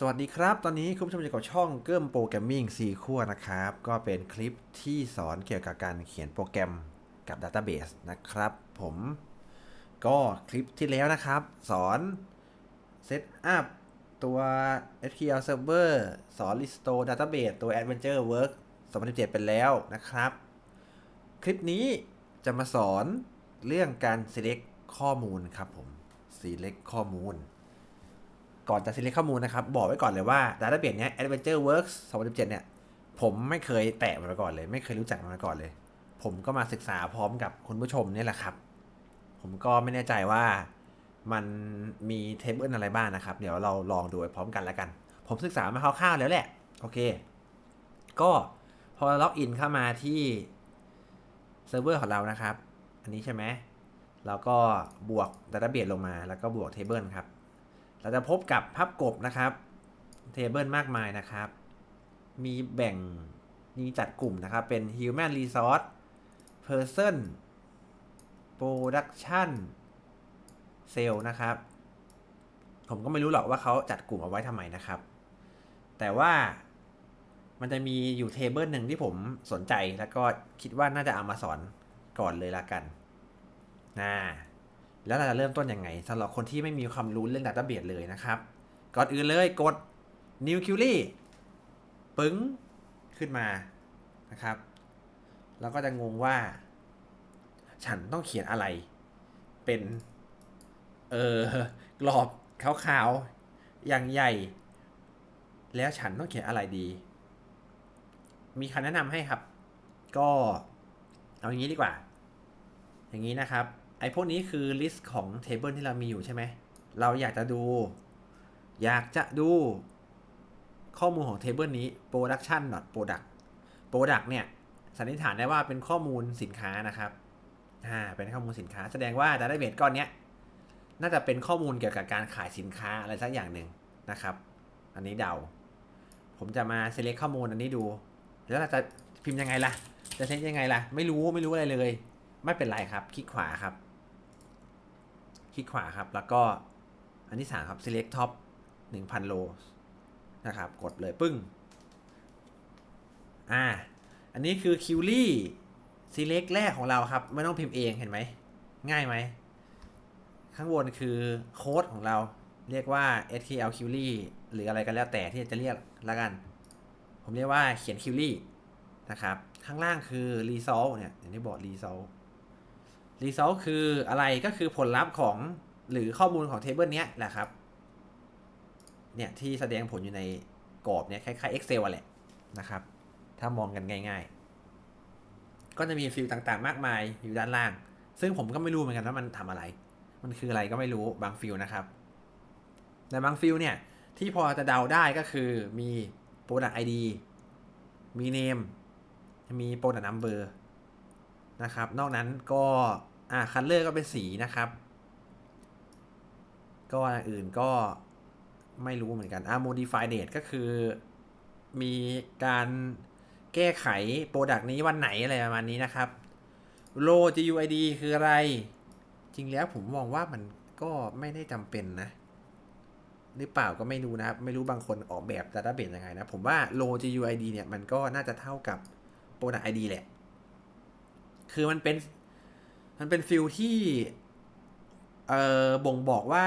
สวัสดีครับ ตอนนี้คุณผู้ชมอยู่กับช่องเกิมโปรแกรมมิ่งซีขั้วนะครับ ก็เป็นคลิปที่สอนเกี่ยวกับการเขียนโปรแกรมกับ Database นะครับ ผมก็คลิปที่แล้วนะครับ สอนเซตอัพตัว SQL Server สอน Restore Database ตัว Adventure Work 2017 เป็นแล้วนะครับ คลิปนี้จะมาสอนเรื่องการ select ข้อมูลครับผม select ข้อมูล ก่อนจะ select ข้อมูลนะครับ บอกไว้ก่อนเลยว่า Database เนี้ย Adventure Works 2017 เนี่ย ผมไม่เคยแตะมันมาก่อนเลย ไม่เคยรู้จักมันมาก่อนเลย ผมก็มาศึกษาพร้อมกับคุณผู้ชมเนี่ยแหละครับ ผมก็ไม่แน่ใจว่ามันมีเทเบิลอะไรบ้างนะครับ เดี๋ยวเราลองดูไปพร้อมกันแล้วกัน ผมศึกษามาคร่าวๆแล้วแหละ โอเค ก็พอล็อกอินเข้ามาที่เซิร์ฟเวอร์ของเรานะครับ อันนี้ใช่ไหมแล้วก็บวก Database ลงมา แล้วก็บวก Table ครับ เราจะพบกับพับกบนะครับ เทเบิลมากมายนะครับ มีแบ่งมีจัดกลุ่มนะครับ เป็น Human Resource Person Production Sale นะครับ ผมก็ไม่รู้หรอกว่าเขาจัดกลุ่มเอาไว้ทำไมนะครับ แต่ว่ามันจะมีอยู่เทเบิลหนึ่งที่ผมสนใจแล้วก็คิดว่าน่าจะเอามาสอนก่อนเลยละกันนะ แล้วเราจะเริ่มต้นยังไงสำหรับคนที่ไม่มีความรู้เรื่อง Database เลยนะครับ ก่อนอื่นเลยกด New Query ปึ้งขึ้นมานะครับ แล้วก็จะงงว่า ฉันต้องเขียนอะไร เป็นเออกรอบขาวๆอย่างใหญ่ แล้วฉันต้องเขียนอะไรดี มีคำแนะนำให้ครับ ก็เอาอย่างนี้ดีกว่า อย่างนี้นะครับ ไอ้พวกนี้คือลิสต์ของเทเบิลที่เรามีอยู่ใช่ไหม เราอยากจะดู อยากจะดูข้อมูลของเทเบิลนี้ production not product product เนี่ย สันนิษฐานได้ว่าเป็นข้อมูลสินค้านะครับ อ่า เป็นข้อมูลสินค้า แสดงว่า database ก้อนเนี้ย น่าจะเป็นข้อมูลเกี่ยวกับการขายสินค้าอะไรสักอย่างหนึ่งนะครับ อันนี้เดา ผมจะมา select ข้อมูลอันนี้ดู แล้วเราจะพิมพ์ยังไงล่ะ จะเซ็ตยังไงล่ะ ไม่รู้ ไม่รู้อะไรเลย ไม่เป็นไรครับ คลิกขวาครับ คลิกขวาครับ แล้วก็อันที่สามครับ select top 1,000 โลนะครับ กดเลยปึ้ง อ่า อันนี้คือ q u e r y select แรกของเราครับ ไม่ต้องพิมพ์เองเห็นไหม ง่ายไหม ข้างบนคือโค้ดของเรา เรียกว่า SQL query หรืออะไรก็แล้วแต่ที่จะเรียกละกัน ผมเรียกว่าเขียน query นะครับ ข้างล่างคือ result เนี่ยอย่างที่บอก result result คืออะไรก็คือผลลัพธ์ของหรือข้อมูลของเทเบิลเนี้ยแหละครับ เนี่ยที่แสดงผลอยู่ในกรอบเนี่ยคล้ายๆ Excel อะแหละนะครับ ถ้ามองกันง่าย ๆ ก็จะมีฟิลต่างๆ มากมายอยู่ด้านล่าง ซึ่งผมก็ไม่รู้เหมือนกันว่ามันทำอะไร มันคืออะไรก็ไม่รู้บางฟิลนะครับ แต่บางฟิลเนี่ยที่พอจะเดาได้ก็คือมี Product ID มี Name มี Product Number นะครับ นอกนั้นก็ อ่าคัลเลอร์ก็เป็นสีนะครับ ก็อันอื่นก็ไม่รู้เหมือนกันอ่า modify date ก็คือมีการแก้ไขโปรดักต์นี้วันไหนอะไรประมาณนี้นะครับ row GUID คืออะไร จริงแล้วผมมองว่ามันก็ไม่ได้จำเป็นนะ หรือเปล่าก็ไม่รู้นะครับ ไม่รู้บางคนออกแบบ database ยังไงนะ ผมว่า row GUID เนี่ย มันก็น่าจะเท่ากับ product ID แหละ คือมันเป็น มันเป็นฟิลที่เออบ่งบอกว่า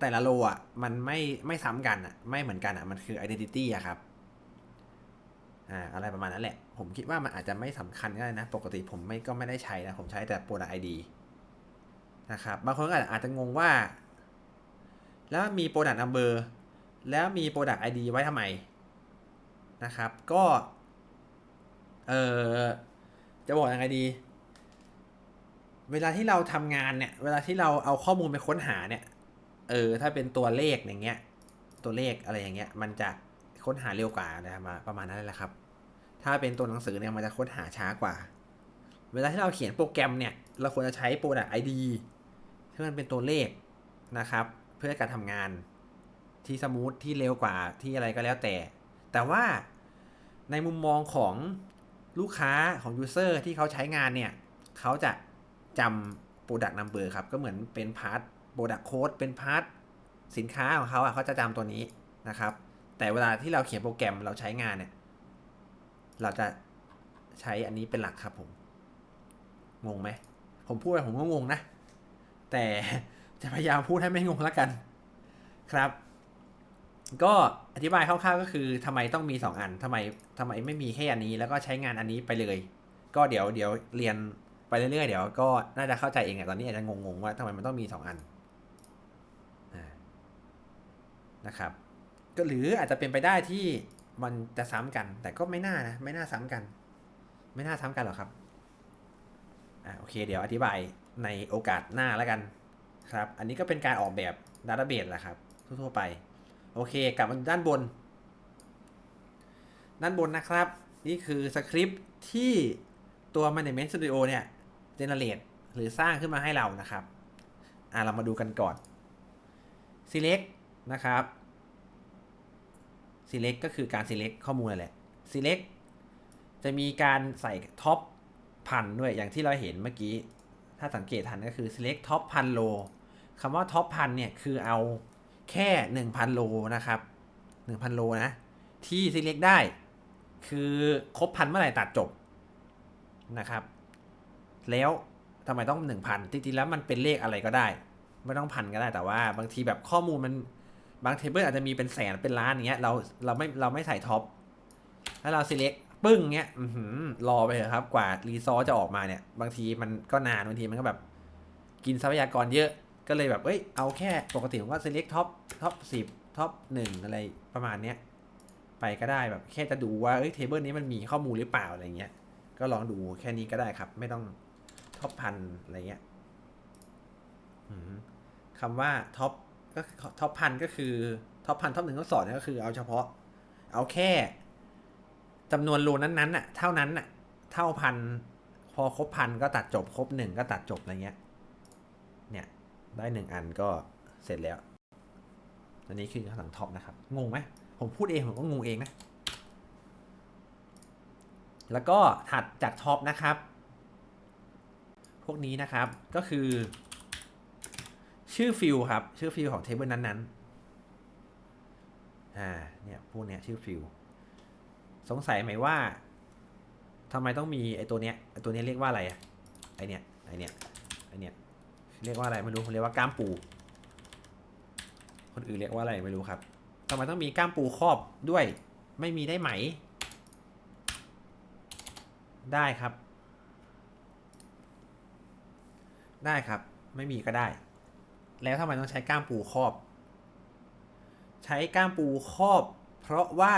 แต่ละโลอะมันไม่ไม่ซ้ำกันอะ ไม่เหมือนกันอะ มันคือ identity อะครับอ่าอะไรประมาณนั้นแหละ ผมคิดว่ามันอาจจะไม่สำคัญก็ได้นะ ปกติผมไม่ก็ไม่ได้ใช้นะ ผมใช้แต่ product ID นะครับ บางคนก็อาจจะงงว่า แล้วมี product number แล้วมี product ID ไว้ทำไมนะครับ ก็ เออจะบอกยังไงดี เวลาที่เราทำงานเนี่ย เวลาที่เราเอาข้อมูลไปค้นหาเนี่ย เออ ถ้าเป็นตัวเลขอย่างเงี้ย ตัวเลขอะไรอย่างเงี้ย มันจะค้นหาเร็วกว่านะครับมาประมาณนั้นแหละครับ ถ้าเป็นตัวหนังสือเนี่ยมันจะค้นหาช้ากว่า เวลาที่เราเขียนโปรแกรมเนี่ย เราควรจะใช้ Product ID ที่มันเป็นตัวเลขนะครับ เพื่อการทำงานที่สมูทที่เร็วกว่าที่อะไรก็แล้วแต่ แต่ว่าในมุมมองของลูกค้าของ User ที่เขาใช้งานเนี่ย เขาจะ จำ Product Number ครับ ก็เหมือนเป็นพาร์ท Product Code เป็นพาร์ทสินค้าของเขาอะเขาจะจำตัวนี้นะครับ แต่เวลาที่เราเขียนโปรแกรมเราใช้งานเนี่ย เราจะใช้อันนี้เป็นหลักครับผม งงไหม ผมพูดไปผมก็งงนะ แต่จะพยายามพูดให้ไม่งงแล้วกัน ครับ ก็อธิบายคร่าวๆก็คือทำไมต้องมีสองอันทำไมทำไมไม่มีแค่อันนี้ แล้วก็ใช้งานอันนี้ไปเลย ก็เดี๋ยวเดี๋ยวเรียน ไปเรื่อยๆเดี๋ยวก็น่าจะเข้าใจเองอะตอนนี้อาจจะงงๆว่าทำไมมันต้องมีสองอันนะครับ ก็หรืออาจจะเป็นไปได้ที่มันจะซ้ำกัน แต่ก็ไม่น่านะไม่น่าซ้ำกัน ไม่น่าซ้ำกันหรอกครับอ่าโอเค เดี๋ยวอธิบายในโอกาสหน้าแล้วกันครับ อันนี้ก็เป็นการออกแบบดัตเตอร์เบสแหละครับทั่วๆไป โอเค กลับมาด้านบน ด้านบนนะครับ นี่คือสคริปต์ที่ตัว Management Studio เนี่ย generate หรือสร้างขึ้นมาให้เรานะครับอ่าเรามาดูกันก่อน select นะครับ select ก็คือการ select ข้อมูลนั่นแหละ select จะมีการใส่ท็อปพันด้วยอย่างที่เราเห็นเมื่อกี้ ถ้าสังเกตทันก็คือ select ท็อปพันโลคำว่าท็อปพันเนี่ยคือเอาแค่ 1,000 โลนะครับ 1,000 โลนะ ที่ select ได้ คือครบพันเมื่อไหร่ตัดจบนะครับ แล้วทำไมต้อง1,000จริงๆแล้วมันเป็นเลขอะไรก็ได้ ไม่ต้องพันก็ได้แต่ว่า บางทีแบบข้อมูลมันบางเทเบิลอาจจะมีเป็นแสนเป็นล้านอย่างเงี้ยเราเราไม่เราไม่ใส่ท็อปถ้าเรา select ปึ้งเงี้ยอื้ออรอไปเถอะครับ กว่ารีซอสจะออกมาเนี่ย บางทีมันก็นานบางทีมันก็แบบ กินทรัพยากรเยอะก็เลยแบบเอ้ยเอาแค่ปกติผมก็ select ท็อปท็อปสิบท็อปหนึ่งอะไรประมาณเนี้ยไปก็ได้แบบแค่จะดูว่าเอ้ยเทเบิลนี้มันมีข้อมูลหรือเปล่าอะไรเงี้ยก็ลองดูแค่นี้ก็ได้ครับ ไม่ต้อง ท็อปพันอะไรเงี้ยคำว่าท็อปก็ท็อปพันก็คือท็อปพันท็อปหนึ่งท็อปสองเนี่ยก็คือเอาเฉพาะ เอาแค่จำนวนโลนั้นๆน่ะ เท่านั้นน่ะ เท่าพันพอครบพันก็ตัดจบครบหนึ่งก็ตัดจบอะไรเงี้ย เนี่ย ได้หนึ่งอันก็เสร็จแล้ว อันนี้คือคำสั่งท็อปนะครับ งงไหมผมพูดเองผมก็งงเองนะ แล้วก็ถัดจากท็อปนะครับ พวกนี้นะครับ ก็คือ ชื่อฟิลครับ ชื่อฟิลของเทเบิลนั้นๆ อ่า เนี่ยพวกเนี้ยชื่อฟิลสงสัยไหมว่าทำไมต้องมีไอตัวเนี้ยไอตัวเนี้ยเรียกว่าอะไรอะไอเนี้ยไอเนี้ยไอเนี้ยเรียกว่าอะไรไม่รู้เรียกว่าก้ามปู คนอื่นเรียกว่าอะไรไม่รู้ครับทำไมต้องมีก้ามปูครอบด้วย ไม่มีได้ไหม ได้ครับ ได้ครับ ไม่มีก็ได้ แล้วทำไมต้องใช้ก้ามปูครอบ ใช้ก้ามปูครอบ เพราะว่า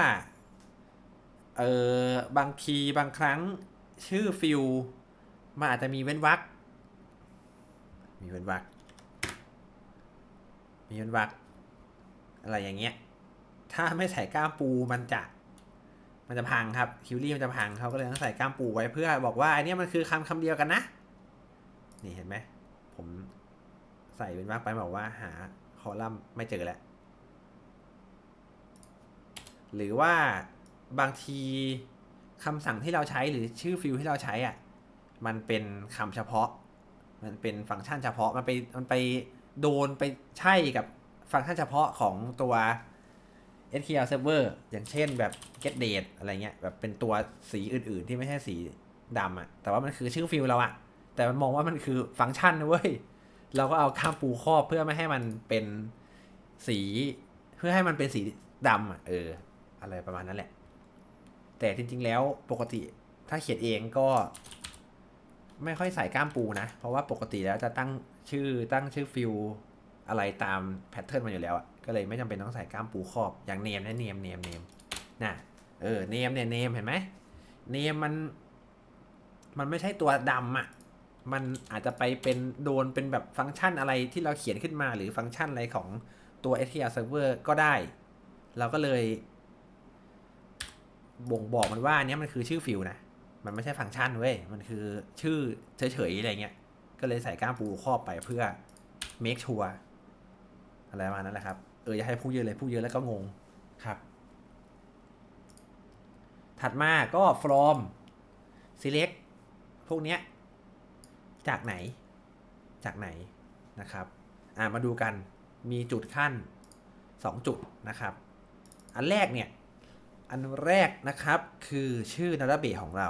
เออบางทีบางครั้งชื่อฟิลมันอาจจะมีเว้นวรรคมีเว้นวรรคมีเว้นวรรคอะไรอย่างเงี้ย ถ้าไม่ใส่ก้ามปูมันจะมันจะพังครับคิวรี่มันจะพังเขาก็เลยต้องใส่ก้ามปูไว้เพื่อบอกว่าอันนี้มันคือคำคำเดียวกันนะ นี่เห็นไหม ผมใส่เป็นวรรคไปบอกว่าหาคอลัมน์ไม่เจอแล้ว หรือว่าบางทีคำสั่งที่เราใช้หรือชื่อฟิลที่เราใช้อะ มันเป็นคำเฉพาะ มันเป็นฟังก์ชันเฉพาะ มันไป มันไปโดนไปใช่กับฟังก์ชันเฉพาะของตัว SQL Server อย่างเช่นแบบ get date อะไรเงี้ย แบบเป็นตัวสีอื่น ๆ ที่ไม่ใช่สีดำอะแต่ว่ามันคือชื่อฟิลเราอะ แต่มันมองว่ามันคือฟังก์ชันนะเว้ย เราก็เอาข้ามปูครอบเพื่อไม่ให้มันเป็นสี เพื่อให้มันเป็นสีดำอะเออ อะไรประมาณนั้นแหละ แต่จริง ๆ แล้วปกติถ้าเขียนเองก็ ไม่ค่อยใส่ก้ามปูนะ เพราะว่าปกติแล้วจะตั้งชื่อตั้งชื่อฟิลอะไรตามแพทเทิร์นมันอยู่แล้วอะก็เลยไม่จำเป็นต้องใส่ก้ามปูครอบ อย่างเนมนะเนมเนมเนมนะเออเนมเนี่ยเนมเห็นไหมเนมมัน มันไม่ใช่ตัวดำอะ มันอาจจะไปเป็นโดนเป็นแบบฟังก์ชันอะไรที่เราเขียนขึ้นมาหรือฟังก์ชันอะไรของตัว SQL Server ก็ได้ เราก็เลย บ่งบอกมันว่าอันเนี้ยมันคือชื่อฟิลนะ มันไม่ใช่ฟังก์ชันเว้ย มันคือชื่อเฉยๆอะไรเงี้ย ก็เลยใส่ก้ามปูครอบไปเพื่อ make sure อะไรประมาณนั้นแหละครับ เอออย่าให้พูดเยอะเลยพูดเยอะแล้วก็งงครับ ถัดมาก็ from select พวกเนี้ย จากไหน จากไหนนะครับอ่ามาดูกันมีจุดขั้น 2 จุดนะครับ อันแรกเนี่ย อันแรกนะครับคือชื่อดัตเตอร์เบสของเรา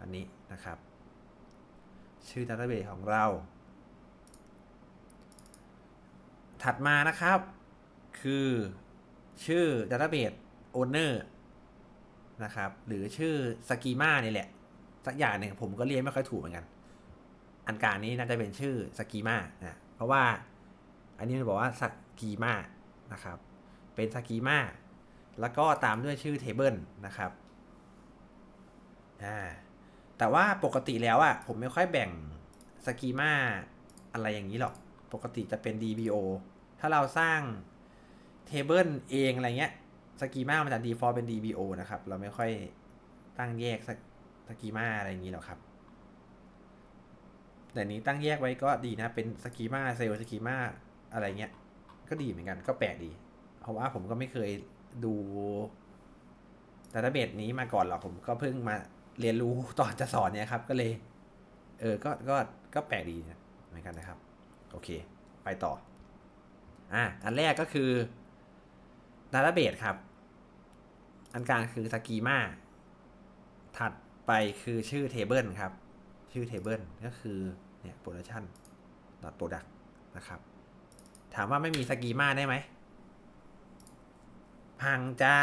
อันนี้นะครับ ชื่อดัตเตอร์เบสของเรา ถัดมานะครับ คือชื่อ Database Owner นะครับ หรือชื่อ Schema นี่แหละ สักอย่างหนึ่งผมก็เรียนไม่ค่อยถูกเหมือนกัน อันการนี้น่าจะเป็นชื่อ Schema นะเพราะว่าอันนี้มันบอกว่า Schema นะครับ เป็น Schema แล้วก็ตามด้วยชื่อ Table นะครับอ่าแต่ว่าปกติแล้วอะผมไม่ค่อยแบ่ง Schema อะไรอย่างนี้หรอก ปกติจะเป็น DBO ถ้าเราสร้าง Table เองอะไรเงี้ย Schema มันจะ default เป็น DBO นะครับ เราไม่ค่อยตั้งแยก Schema อะไรอย่างนี้หรอกครับ แต่นี้ตั้งแยกไว้ก็ดีนะ เป็น Schema เซลล์ Schema อะไรเงี้ย ก็ดีเหมือนกันก็แปลกดี เพราะว่าผมก็ไม่เคยดูดัตเตอร์เบสนี้มาก่อนหรอกผมก็เพิ่งมาเรียนรู้ตอนจะสอนเนี่ยครับ ก็เลย เออก็ก็ก็แปลกดีนะเหมือนกันนะครับ โอเค ไปต่ออะอันแรกก็คือ Database ครับ อันกลางคือ Schema ถัด ไปคือชื่อ Table ครับ ชื่อ Table ก็คือเนี่ย production product นะครับ ถามว่าไม่มี Schema ได้ไหม พังจ้า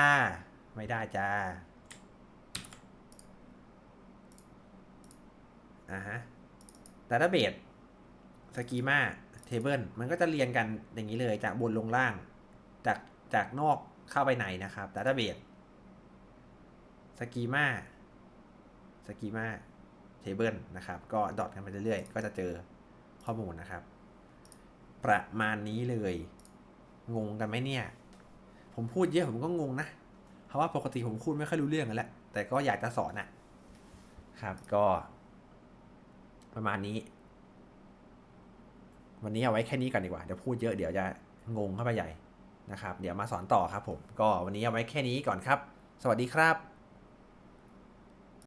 ไม่ได้จ้าอ่าฮะ Database Schema Table มันก็จะเรียงกันอย่างนี้เลยจากบนลงล่าง จากจากนอกเข้าไปในนะครับดาต้าเบสสกีมา Database Schema Schema Table นะครับ ก็ดอทกันไปเรื่อยๆ ก็จะเจอข้อมูลนะครับ ประมาณนี้เลย งงกันไหมเนี่ย ผมพูดเยอะผมก็งงนะ เพราะว่าปกติผมพูดไม่ค่อยรู้เรื่องกันแหละแต่ก็อยากจะสอนอะครับก็ ประมาณนี้ วันนี้เอาไว้แค่นี้ก่อนดีกว่าเดี๋ยวพูดเยอะเดี๋ยวจะงงเข้าไปใหญ่นะครับ เดี๋ยวมาสอนต่อครับผม ก็วันนี้เอาไว้แค่นี้ก่อนครับ สวัสดีครับ